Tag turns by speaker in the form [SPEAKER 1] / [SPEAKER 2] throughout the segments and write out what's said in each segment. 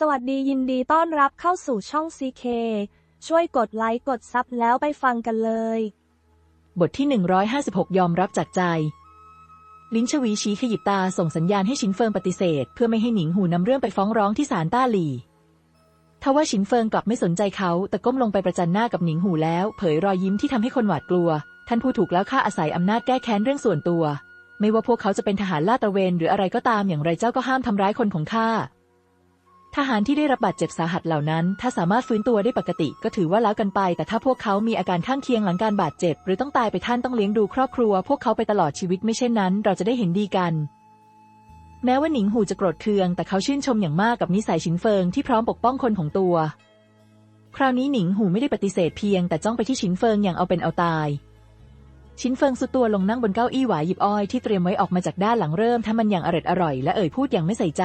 [SPEAKER 1] สวัสดียินดีต้อนรับเข้าสู่ช่อง CK ช่วยกดไลค์กดซับแล้วไปฟังกันเลย
[SPEAKER 2] บทที่ 156 ยอมรับจากใจ ลิ้นชวีชี้ขยิบตาส่งสัญญาณให้ชินเฟิงปฏิเสธ เพื่อไม่ให้หนิงหูนำเรื่องไปฟ้องร้องที่ศาลต้าหลี่ทว่าชินเฟิงกลับไม่สนใจเขาแต่ก้มลงไปประจันหน้ากับหนิงหูแล้ว เผยรอยยิ้มที่ทำให้คนหวาดกลัว ท่านผู้ถูกแล้วข้าอาศัยอำนาจแก้แค้นเรื่องส่วนตัว ไม่ว่าพวกเขาจะเป็นทหารลาดตระเวนหรืออะไรก็ตามอย่างไรเจ้าก็ห้ามทำร้ายคนของข้า ทหารที่ได้รับบาดเจ็บสาหัสเหล่านั้น ถ้าสามารถฟื้นตัวได้ปกติ ก็ถือว่าแล้วกันไป แต่ถ้าพวกเขามีอาการข้างเคียงหลังการบาดเจ็บ หรือต้องตายไปท่านต้องเลี้ยงดูครอบครัว พวกเขาไปตลอดชีวิตไม่เช่นนั้น เราจะได้เห็นดีกัน แม้ว่าหนิงหูจะโกรธเคือง แต่เขาชื่นชมอย่างมากกับนิสัยชินเฟิงที่พร้อมปกป้องคนของตัว คราวนี้หนิงหูไม่ได้ปฏิเสธเพียงแต่จ้องไปที่ชินเฟิงอย่างเอาเป็นเอาตาย ชิ้นเฟิงสุดตัวลงนั่งบนเก้าอี้หวายหยิบอ้อยที่เตรียมไว้ออกมาจากด้านหลังเริ่มทำมันอย่างอร่อยอร่อยและเอ่ยพูดอย่างไม่ใส่ใจ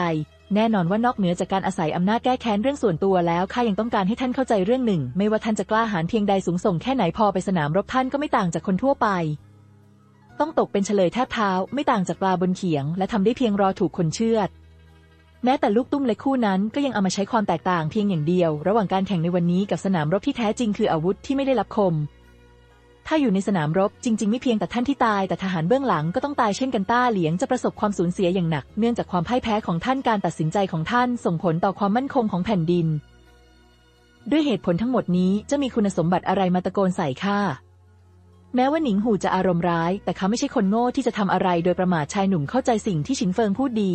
[SPEAKER 2] แน่นอนว่านอกเหนือจากการอาศัยอำนาจแก้แค้นเรื่องส่วนตัวแล้วข้ายังต้องการให้ท่านเข้าใจเรื่องหนึ่ง ไม่ว่าท่านจะกล้าหาญเพียงใดสูงส่งแค่ไหนพอไปสนามรบท่านก็ไม่ต่างจากคนทั่วไป ต้องตกเป็นเฉลยแทบเท้า ไม่ต่างจากปลาบนเขียง และทำได้เพียงรอถูกคนเชื่อดแม้แต่ลูกตุ้มเล็กคู่นั้นก็ยังเอามาใช้ความแตกต่างเพียงอย่างเดียว ระหว่างการแข่งในวันนี้กับสนามรบที่แท้จริงคืออาวุธที่ไม่ได้รับคม ถ้าอยู่ในสนามรบจริง ๆ ไม่เพียงแต่ท่านที่ตายแต่ทหารเบื้องหลังก็ต้องตายเช่นกันต้าเหลียงจะประสบความสูญเสียอย่างหนัก เนื่องจากความพ่ายแพ้ของท่านการตัดสินใจของท่านส่งผลต่อความมั่นคงของแผ่นดิน ด้วยเหตุผลทั้งหมดนี้จะมีคุณสมบัติอะไรมาตะโกนใส่ข้าแม้ว่าหนิงหูจะอารมณ์ร้าย แต่เขาไม่ใช่คนโง่ที่จะทำอะไรโดยประมาทชายหนุ่มเข้าใจสิ่งที่ฉินเฟิงพูดดี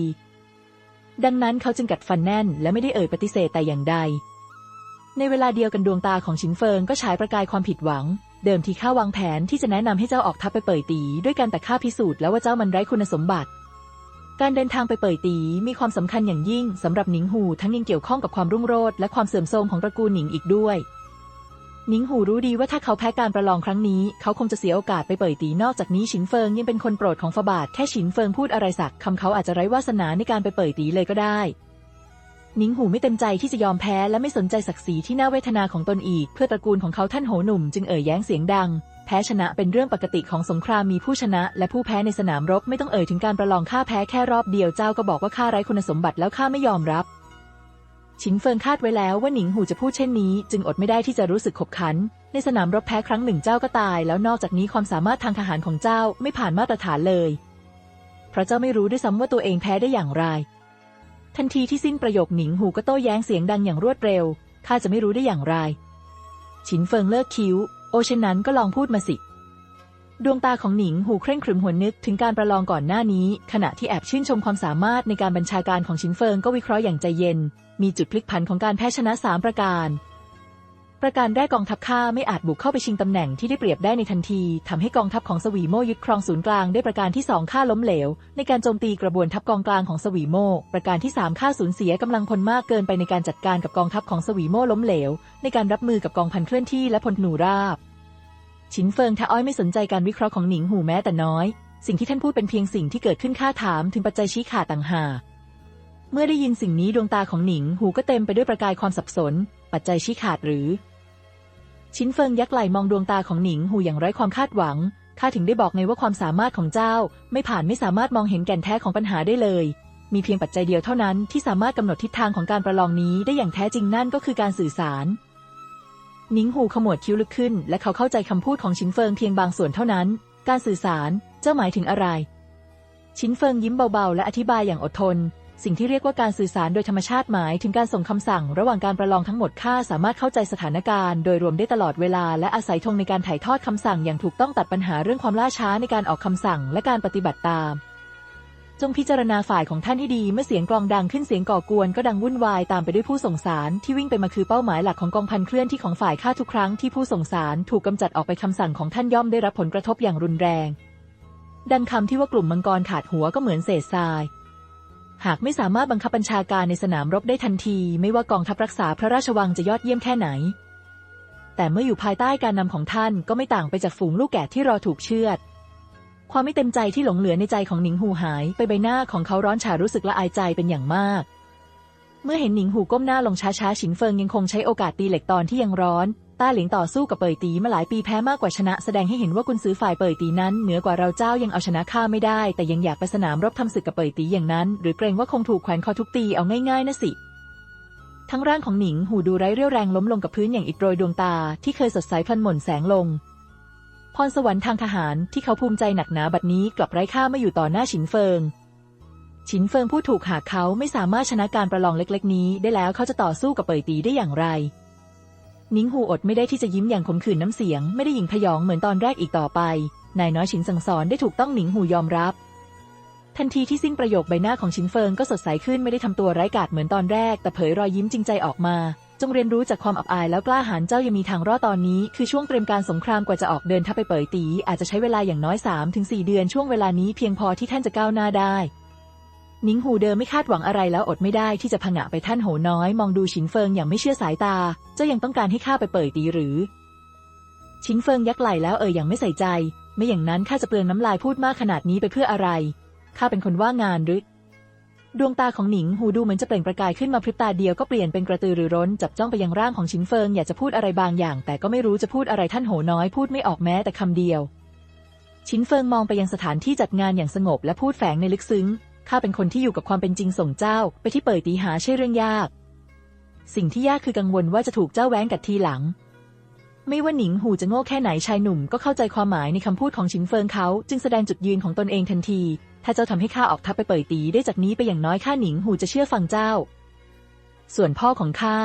[SPEAKER 2] ดังนั้นเขาจึงกัดฟันแน่น และไม่ได้เอ่ยปฏิเสธแต่อย่างใด ในเวลาเดียวกันดวงตาของฉินเฟิงก็ฉายประกายความผิดหวัง เดิมทีข้าวางแผนที่จะแนะนำให้เจ้าออกทัพไปเปิดตี ด้วยการแต่ข้าพิสูจน์แล้วว่าเจ้ามันไร้คุณสมบัติ การเดินทางไปเปิดตีมีความสำคัญอย่างยิ่งสำหรับหนิงหูทั้งยังเกี่ยวข้องกับความรุ่งโรจน์และความเสื่อมโทรมของตระกูลหนิงอีกด้วยหนิงหูรู้ดีว่าถ้าเขาแพ้การประลองครั้งนี้ เขาคงจะเสียโอกาสไปเปิดตีนอกจากนี้ฉินเฟิงยังเป็นคนโปรดของฝาบาทแค่ฉินเฟิงพูดอะไรสักคำเขาอาจจะไร้วาสนาในการไปเปิดตีเลยก็ได้ นิงหูไม่เต็มใจที่จะยอมแพ้และไม่สนใจศักดิ์ศรีที่น่าเวทนาของตนอีก เพื่อตระกูลของเขาท่านโหหนุ่มจึงเอ่ยแย้งเสียงดัง แพ้ชนะเป็นเรื่องปกติของสงครามมีผู้ชนะ และผู้แพ้ในสนามรบไม่ต้องเอ่ยถึงการประลองข้าแพ้แค่รอบเดียวเจ้าก็บอกว่าข้าไร้คุณสมบัติแล้วข้าไม่ยอมรับชินเฟิงคาดไว้แล้วว่าหนิงหูจะพูดเช่นนี้ จึงอดไม่ได้ที่จะรู้สึกขบขัน ในสนามรบแพ้ครั้งหนึ่งเจ้าก็ตาย แล้วนอกจากนี้ความสามารถทางทหารของเจ้าไม่ผ่านมาตรฐานเลย เพราะเจ้าไม่รู้ด้วยซ้ำว่าตัวเองแพ้ได้อย่างไร ทันทีที่สิ้นประโยคหนิงหูก็โต้แย้งเสียงดังอย่างรวดเร็ว ข้าจะไม่รู้ได้อย่างไร ฉินเฟิงเลิกคิ้ว โอเช่นนั้นก็ลองพูดมาสิ ดวงตาของหนิงหูเคร่งครึมหวนนึกถึงการประลองก่อนหน้านี้ ขณะที่แอบชื่นชมความสามารถในการบัญชาการของฉินเฟิงก็วิเคราะห์อย่างใจเย็น มีจุดพลิกผันของการแพ้ชนะสามประการ ประการแรกกองทัพข้าไม่อาจบุกเข้าไปชิงตำแหน่งที่ได้เปรียบได้ในทันทีทำให้กองทัพของสวีโมยึดครองศูนย์กลางได้ประการที่สองข้าล้มเหลว ในการโจมตีกระบวนทัพกองกลางของสวีโมประการที่สามข้าสูญเสียกำลังพลมากเกินไปในการจัดการกับกองทัพของสวีโมล้มเหลว ในการรับมือกับกองพันเคลื่อนที่และพลหนูราบฉินเฟิงทาอ้อยไม่สนใจการวิเคราะห์ของหนิงหูแม้แต่น้อย สิ่งที่ท่านพูดเป็นเพียงสิ่งที่เกิดขึ้นข้าถามถึงปัจจัยชี้ขาดต่างหากเมื่อได้ยินสิ่งนี้ดวงตาของหนิงหูก็เต็มไปด้วยประกายความสับสน ปัจจัยชี้ขาดหรือ ชินเฟิงยักไหลมองดวงตาของหนิงหูอย่างไร้ความคาดหวังข้าถึงได้บอกไงว่าความสามารถของเจ้า ไม่ผ่านไม่สามารถมองเห็นแก่นแท้ของปัญหาได้เลย มีเพียงปัจจัยเดียวเท่านั้นที่สามารถกำหนดทิศทางของการประลองนี้ได้อย่างแท้จริงนั่นก็คือการสื่อสารหนิงหูขมวดคิ้วลึกขึ้น และเขาเข้าใจคำพูดของชินเฟิงเพียงบางส่วนเท่านั้น การสื่อสาร เจ้าหมายถึงอะไร ชินเฟิงยิ้มเบาๆ และอธิบายอย่างอดทน สิ่งที่เรียกว่าการสื่อสารโดยธรรมชาติหมายถึงการส่งคำสั่ง ระหว่างการประลองทั้งหมดข้าสามารถเข้าใจสถานการณ์โดยรวมได้ตลอดเวลา และอาศัยธงในการถ่ายทอดคำสั่งอย่างถูกต้องตัดปัญหาเรื่องความล่าช้าในการออกคำสั่งและการปฏิบัติตาม จงพิจารณาฝ่ายของท่านให้ดีเมื่อเสียงกลองดังขึ้นเสียงก่อกวนก็ดังวุ่นวายตามไปด้วยผู้ส่งสารที่วิ่งไปมาคือเป้าหมายหลักของกองพันเคลื่อนที่ของฝ่ายข้าทุกครั้งที่ผู้ส่งสารถูกกำจัดออกไปคำสั่งของท่านย่อมได้รับผลกระทบอย่างรุนแรง ดังคำที่ว่ากลุ่มมังกรขาดหัวก็เหมือนเศษทราย หากไม่สามารถบังคับบัญชาการในสนามรบได้ทันที ไม่ว่ากองทัพรักษาพระราชวังจะยอดเยี่ยมแค่ไหน แต่เมื่ออยู่ภายใต้การนำของท่านก็ไม่ต่างไปจากฝูงลูกแกะที่รอถูกเชือด ความไม่เต็มใจที่หลงเหลือในใจของหนิงหูหาย ไปใบหน้าของเขาร้อนฉารู้สึกละอายใจเป็นอย่างมาก เมื่อเห็นหนิงหูก้มหน้าลงช้าๆ ฉินเฟิงยังคงใช้โอกาสตีเหล็กตอนที่ยังร้อน ต้าหลิงต่อสู้กับเปยตีมาหลายปีแพ้มากกว่าชนะแสดงให้เห็นว่ากุนซื้อฝ่ายเปยตีนั้นเหนือกว่าเราเจ้ายังเอาชนะข้าไม่ได้ แต่ยังอยากไปสนามรบทำศึกกับเปยตีอย่างนั้น หรือเกรงว่าคงถูกแขวนคอทุบตีเอาง่ายๆนะสิทั้งร่างของหนิงหูดูไร้เรี่ยวแรงล้มลงกับพื้นอย่างอิดโรยดวงตา ที่เคยสดใสพลันหม่นแสงลง พรสวรรค์ทางทหารที่เขาภูมิใจหนักหนาบัดนี้กลับไร้ค่าไม่อยู่ต่อหน้าฉินเฟิง ฉินเฟิงผู้ถูกหากเขาไม่สามารถชนะการประลองเล็ก ๆ นี้ ได้แล้วเขาจะต่อสู้กับเป่ยตีได้อย่างไร นิงหูอดไม่ได้ที่จะยิ้มอย่างขมขื่นน้ำเสียง ไม่ได้หยิ่งพยองเหมือนตอนแรกอีกต่อไป นายน้อยฉินสั่งสอนได้ถูกต้องหนิงหูยอมรับ ทันทีที่สิ้นประโยคใบหน้าของฉินเฟิงก็สดใสขึ้นไม่ได้ทำตัวไร้กาจเหมือนตอนแรก แต่เผยรอยยิ้มจริงใจออกมา จงเรียนรู้จากความอับอายแล้วกล้าหาญเจ้ายังมีทางรอดตอนนี้ คือช่วงเตรียมการสงครามกว่าจะออกเดินทัพไปเปิดตี อาจจะใช้เวลาอย่างน้อย3ถึง4เดือนช่วงเวลานี้เพียงพอที่ท่านจะก้าวหน้าได้ นิงหูเดิมไม่คาดหวังอะไรแล้วอดไม่ได้ที่จะผงะไปท่านโหน้อย มองดูฉินเฟิงอย่างไม่เชื่อสายตา เจ้ายังต้องการให้ข้าไปเปิดตีหรือ ฉินเฟิงยักไหล่แล้วเอ่ยอย่างไม่ใส่ใจ ไม่อย่างนั้นข้าจะเปลืองน้ำลายพูดมากขนาดนี้ไปเพื่ออะไรข้าเป็นคนว่างงานหรือดวงตาของหนิงหูดูเหมือนจะเปล่งประกายขึ้นมาพริบตาเดียวก็เปลี่ยนเป็นกระตือรือร้นจับจ้องไปยังร่างของฉินเฟิงอยากจะพูดอะไรบางอย่าง แต่ก็ไม่รู้จะพูดอะไรท่านโหน้อยพูดไม่ออกแม้แต่คำเดียวฉินเฟิงมองไปยังสถานที่จัดงานอย่างสงบและพูดแฝงในลึกซึ้ง ข้าเป็นคนที่อยู่กับความเป็นจริงส่งเจ้าไปที่เปิดตีหาใช่เรื่องยาก สิ่งที่ยากคือกังวลว่าจะถูกเจ้าแว้งกัดทีหลัง ไม่ว่าหนิงหูจะโง่แค่ไหนชายหนุ่มก็เข้าใจความหมายในคำพูดของฉินเฟิงเขา จึงแสดงจุดยืนของตนเองทันที ถ้าเจ้าทำให้ข้าออกทัพไปเปิดตีได้จากนี้ไปอย่างน้อยข้าหนิงหูจะเชื่อฟังเจ้า ส่วนพ่อของข้า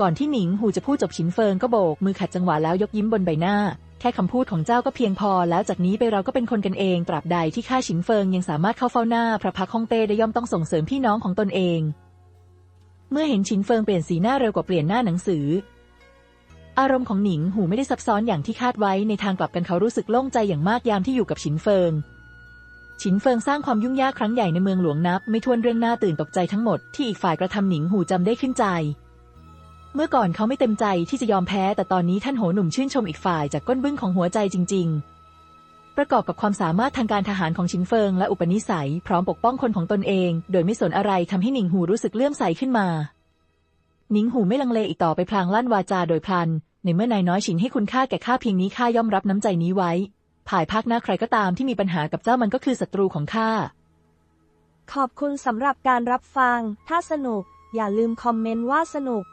[SPEAKER 2] ก่อนที่หนิงหูจะพูดจบฉินเฟิงก็โบกมือขัดจังหวะแล้วยกยิ้มบนใบหน้า แค่คำพูดของเจ้าก็เพียงพอ แล้วจากนี้ไปเราก็เป็นคนกันเองตราบใดที่ข้าฉินเฟิงยังสามารถเข้าเฝ้าหน้าพระพักตร์ฮ่องเต้ได้ย่อมต้องส่งเสริมพี่น้องของตนเอง เมื่อเห็นฉินเฟิงเปลี่ยนสีหน้าเร็วกว่าเปลี่ยนหน้าหนังสือ อารมณ์ของหนิงหูไม่ได้ซับซ้อนอย่างที่คาดไว้ในทางกลับกันเขารู้สึกโล่งใจอย่างมากยามที่อยู่กับฉินเฟิงฉินเฟิงสร้างความยุ่งยากครั้งใหญ่ในเมืองหลวงนับ ไม่ถ้วนเรื่องหน่าตื่นตกใจทั้งหมดที่อีกฝ่ายกระทำหนิงหูจำได้ขึ้นใจ เมื่อก่อนเขาไม่เต็มใจที่จะยอมแพ้ แต่ตอนนี้ท่านโหหนุ่มชื่นชมอีกฝ่ายจากก้นบึ้งของหัวใจจริง ๆ ประกอบกับความสามารถทางการทหารของฉินเฟิงและอุปนิสัย พร้อมปกป้องคนของตนเอง โดยไม่สนอะไรทำให้หนิงหูรู้สึกเลื่อมใสขึ้นมาหนิงหูไม่ลังเลอีกต่อไปพลางลั่นวาจาโดยพลัน ในเมื่อนายน้อยฉินให้คุณค่าแก่ข้าเพียงนี้ข้าย่อมรับน้ำใจนี้ไว้ ภายภาคหน้าใครก็ตามที่มีปัญหากับเจ้ามันก็คือศัตรูของข้า
[SPEAKER 1] ขอบคุณสำหรับการรับฟัง ถ้าสนุก อย่าลืมคอมเมนต์ว่าสนุก